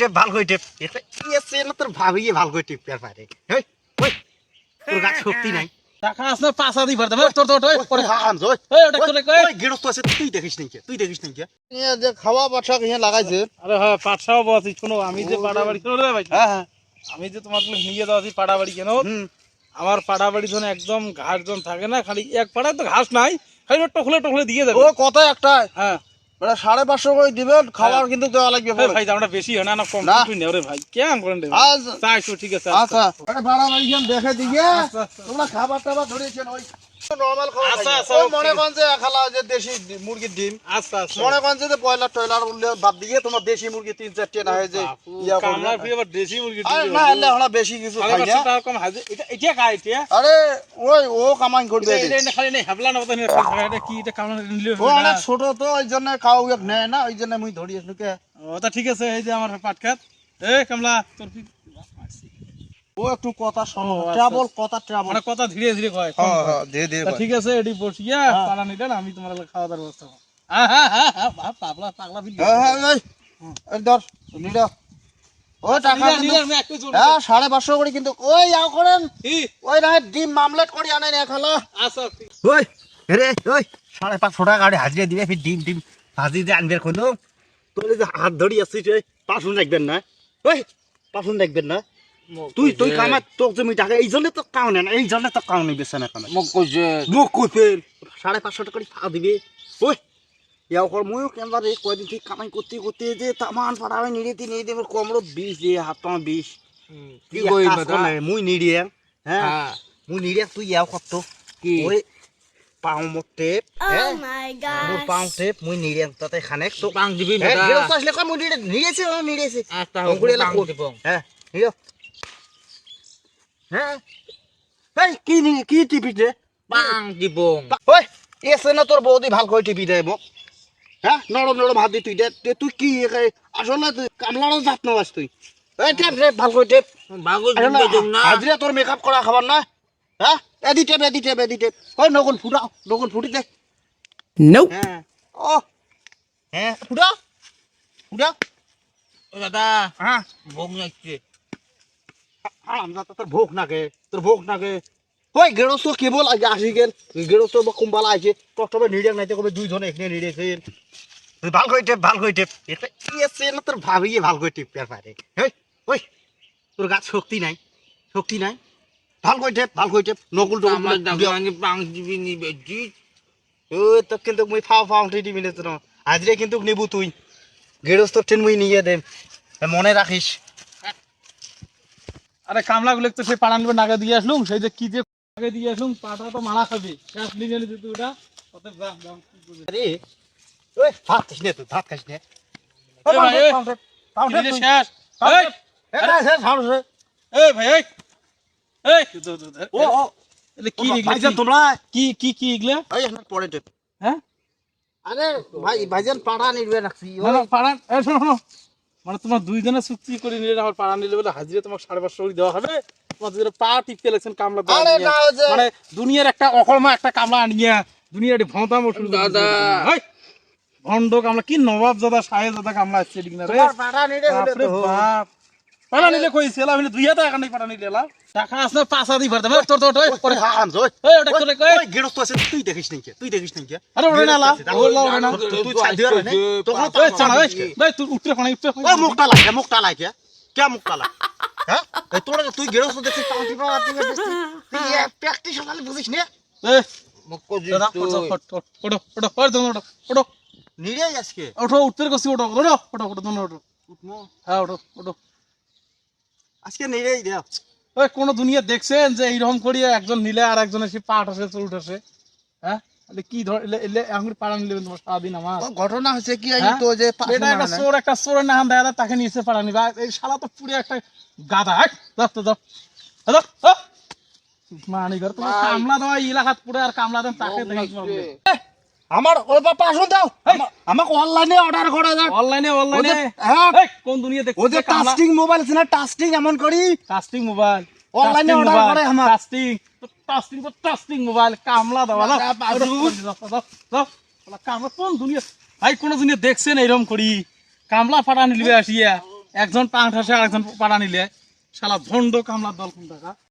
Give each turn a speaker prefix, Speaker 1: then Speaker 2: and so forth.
Speaker 1: Tape ভালো করে tape এতে এসে না তোর ভাবিয়ে ভালো করে টেপ পেয়ার পারে। হেই ওই তোর গাছ শক্তি নাই।
Speaker 2: টাকা আসলে পাঁচা দি ভরতে তোর তোর তোর
Speaker 1: ওরে হান জয়
Speaker 2: এই, ওটা করে কই।
Speaker 1: ওই গেরস্ত আছে তুই দেখিস নাই কে তুই দেখিস নাই কে।
Speaker 3: নিয়ে যে খাওয়া কিনে লাগাইছে।
Speaker 2: আরে হ্যাঁ বসি শোনো আমি যে পাড়া বাড়ি রে ভাই।
Speaker 1: হ্যাঁ হ্যাঁ।
Speaker 2: আমি যে তোমাকে নিয়ে যাওয়া আছি পাড়া বাড়ি কেন আমার পাড়া বাড়ি ধরে একদম ঘাস জন থাকে না খালি এক পাড়ায় তো ঘাস নাই খালি টকলে টকলে দিয়ে দেবে
Speaker 3: ও কথা একটা
Speaker 2: হ্যাঁ।
Speaker 3: বেটা সাড়ে পাঁচশো করে দিবেন খাবার কিন্তু দেওয়া লাগবে
Speaker 2: ভাই দামটা বেশি হয় না না কম
Speaker 3: না।
Speaker 2: তুই নেও রে ভাই। কেমন করেন
Speaker 3: আজ
Speaker 2: চাইছো ঠিক আছে
Speaker 3: আচ্ছা। ভাড়া দেখে
Speaker 2: আচ্ছা, আচ্ছা।
Speaker 3: তোমরা খাবার টাবার ধরেছেন ওই নর্মাল খাবার
Speaker 2: আচ্ছা, আচ্ছা,
Speaker 3: মনে করেন যে খালা যে দেশি মুরগির ডিম
Speaker 2: আচ্ছা আচ্ছা।
Speaker 3: মনে করেন যে ব্রয়লার টয়লার উঠলে বাদ দিয়ে তোমার দেশি মুরগি তিন চারটে না হয়ে যে ইয়া করবে।
Speaker 2: কামলার ফিরে আবার দেশি মুরগি
Speaker 3: আরে না এলে আমরা বেশি কিছু খাই না।
Speaker 2: টাকা কম হাজে এটা এটা খাই এটা?
Speaker 3: আরে ওই ও কামাই করবে
Speaker 2: এটা এটা খালি নেই হাবলা না এটা কি এটা কামলা নিলে
Speaker 3: ও অনেক ছোট তো ওই জন্য খাও নেয় না ওই জন্য মুই ধরি কে
Speaker 2: ও তা ঠিক আছে এই যে আমার পাটখাত। এ কামলা তোর
Speaker 3: ও একটু কথা শোনো
Speaker 2: আচ্ছা,
Speaker 3: ট্রাবল কথা ট্রাবল
Speaker 2: মানে কথা ধীরে ধীরে কয়
Speaker 3: হ্যাঁ হ্যাঁ ধীরে ধীরে কয়।
Speaker 2: ঠিক আছে বসিয়া
Speaker 3: হ্যাঁ।
Speaker 2: পালা নিলেন আমি তোমার লাগে খাওয়া দাওয়ার ব্যবস্থা করব। হ্যাঁ হ্যাঁ পাগলা পাগলা বিল
Speaker 3: হ্যাঁ হ্যাঁ ধর নিডা ও টাকা
Speaker 2: একটু জোর
Speaker 3: হ্যাঁ সাড়ে পাঁচশো করে কিন্তু ওই করেন। ওই না ডিম মামলেট করে আনেন এক খালা
Speaker 2: আচ্ছা
Speaker 1: ওই রে ওই সাড়ে পাঁচশো টাকা গাড়ি হাজিরা দিবে ফির ডিম ডিম ভাজি দিয়ে আনবে কোনো তোর যে হাত ধরি আসছিস ওই পাশুন রাখবেন না। ওই পাশুন রাখবেন না। তুই তুই কামাই তোর জমি টাকা এই জন্য তো কাউ নেই না এই জন্য তো কাউ নেই বেছে না কামাই
Speaker 3: মোক কইছে
Speaker 1: মুখ কইতেন সাড়ে পাঁচশো টাকা ফা দিবে। ওই ইয়াও কর ময়ও কেনবার রে কয়দিন তুই কামাই করতে করতে যে তামান পাড়াবে নিড়িতে নিয়ে দেবে কমরত বিষ দিয়ে হাত পা বিষ
Speaker 3: কি?
Speaker 1: করলে, মুই নিড়িয়ে হ্যাঁ
Speaker 3: হ্যাঁ
Speaker 1: মুই নিড়িয়ে তুই ইয়াও করত
Speaker 3: কি?
Speaker 1: ওই পাও মোর টেপ হ্যাঁ
Speaker 4: Oh
Speaker 1: মোর পাও টেপ মুই নিড়িয়ে তাতে খানেক তো
Speaker 3: বাং দিবি
Speaker 1: হ্যাঁ গেরস্ত আসলে কয় মুই নিড়ে নিড়িয়েছে ও নিড়িয়েছে
Speaker 3: একটা
Speaker 1: অঙ্কুরি এলা কোট। হ্যাঁ নিড়ো হ্যাঁ এই কি নি- কি টিপি দে?
Speaker 3: বাং দিব
Speaker 1: ওই এসে না তোর বৌদি ভালো করে টিপি মোক। হ্যাঁ নরম নরম হাত দি তুই দে। তুই কি আসলে তুই কামলারও জাত নবাস তুই। এই টেপ টেপ। ভালো করে টেপ হাজিরা তোর মেকআপ করা খাবার না হ্যাঁ এদি টেপ এদি টেপ এদি টেপ। ওই নগল ফুটাও নগল ফুটি দে। হ্যাঁ ও হ্যাঁ ফুটাও ফুটাও
Speaker 3: দাদা
Speaker 1: হ্যাঁ
Speaker 3: ভোগ নাচছে
Speaker 1: তোর তোর ওই কেবল আসি গেল। কুম্বালা আছে কষ্টবে নিড়ে নাইতে কবে দুইজনে এখানে নিড়েছে তুই ভালো করে টেপ ভালো করে টেপ। এটা এসে না তোর ভাবিয়ে ভালো করে টেপ পেয়ার পারে হেই ওই তোর গাছ শক্তি নাই শক্তি নাই। ভালো করে টেপ ভালো করে টেপ। নকুল টকুল আমারগুলো
Speaker 3: দাদা আমি বাং দিবি নি বেজি
Speaker 1: ওই তো কিন্তু মুই ফাও ফাও আজরে কিন্তু নেবু তুই। গেরস্ত ট্রেন মুই নিয়ে দেম মনে রাখিস।
Speaker 2: আরে কামলা গুলো তো সেই পাড়া নিবে নাগে দিয়ে আসলুম সেই যে কি যে নাগে দিয়ে আসলুম পাটা তো মারা খাবি। শেষ তুই ওটা।
Speaker 1: আরে ওই ভাত খাস নে তুই ভাত খাস নে।
Speaker 2: এই ভাই, এই, এই যে শেষ? এই, এই ভাই এই। এই।
Speaker 1: ও ও।
Speaker 2: কি
Speaker 1: তোমরা
Speaker 2: কি কি কি এগুলা?
Speaker 1: এই আপনার পরে টেপ
Speaker 2: হ্যাঁ?
Speaker 1: আরে ভাই ভাইজান পাড়া নিবে রাখছি
Speaker 2: পাড়া শোনো শোনো। মানে তোমার দুইজনে চুক্তি করে নিলে আমার পাড়া নিলে বলে হাজিরে তোমাকে সাড়ে পাঁচশো করে দেওয়া হবে। তোমার দুজনে পা টিপতে লাগছেন কামলা মানে দুনিয়ার একটা অকর্মা একটা কামলা আনিয়া দুনিয়ার ভন্তাম
Speaker 3: দাদা।
Speaker 2: ভন্ড কামলা কি নবাব দাদা সাহেব দাদা কামলা আসছে ঠিক না রে। বাপ। পালা নিলে কই সেলা হইলে দুইয়া টাকা নাই পালা নিলে টাকা আসনা পাঁচা দি দে তোর তোর ওই
Speaker 1: পরে হা হাম
Speaker 2: জই ওটা করে কই
Speaker 1: ওই গিরস আছে তুই দেখিস নাই কে তুই দেখিস নাই কে
Speaker 2: আরে ওরে না ওরে না ওরে না
Speaker 1: তুই ছাই দিয়ার না তখন
Speaker 2: তো চালা ওই ভাই তুই উঠতে কোনা উঠতে
Speaker 1: ওই মুখটা লাগে মুখটা লাগে কে মুখটা লাগে হ্যাঁ তোর তুই গিরস তো তাও দিব আর তুই তুই প্র্যাকটিস হলে বুঝিস না
Speaker 2: এ মুখ দি তুই ওড়ো ওড়ো ওড়ো ওড়ো ওড়ো
Speaker 1: নিরে আজকে
Speaker 2: ওঠো উঠতে কইছি ওড়ো ওড়ো ওড়ো ওড়ো
Speaker 1: ওড়ো
Speaker 2: হ্যাঁ ওড়ো ওড়ো
Speaker 1: আজকে নিরেই দে
Speaker 2: ওই কোন দুনিয়া দেখছেন যে এইরকম করিয়ে একজন নিলে আর একজন এসে পা উঠেছে চুল উঠেছে হ্যাঁ? তাহলে কি ধর এলে এখন পাড়া নিলে তোমার সারাদিন আমার?
Speaker 3: ঘটনা হচ্ছে কি
Speaker 2: হ্যাঁ?
Speaker 3: তো যে
Speaker 2: এটা একটা চোর একটা চোরের নাম দেয় তাকে নিচে পাড়া নিবা। এই শালা তো পুরো একটা গাধা হাট যাও তো যাও। মানি ঘর তোমার কামলা দেওয়া এলাকাত পুরো আর কামলা দেন তাকে দেখে।
Speaker 1: আমার ওই বাবা আসুন দাও। আমাকে অনলাইনে অর্ডার করে দাও
Speaker 2: অনলাইনে অনলাইনে
Speaker 1: হ্যাঁ।
Speaker 2: কোন দুনিয়া দেখছিস
Speaker 1: ওদের টাস্টিং মোবাইল আছে না? টাস্টিং এমন করি।
Speaker 2: কাস্টিং মোবাইল
Speaker 1: এ order করে আমার।
Speaker 2: কাস্টিং টাস্টিং তো টাস্টিং মোবাইল কামলা দেওয়া না। কামলা কোন দুনিয়া ভাই কোন দুনিয়া দেখছেন এইরকম করি। কামলা ফাটা নিলবে আসিয়া একজন পাংঠাসে আরেকজন পাড়া নিলে। শালা ভন্ড কামলার দল কোন টাকা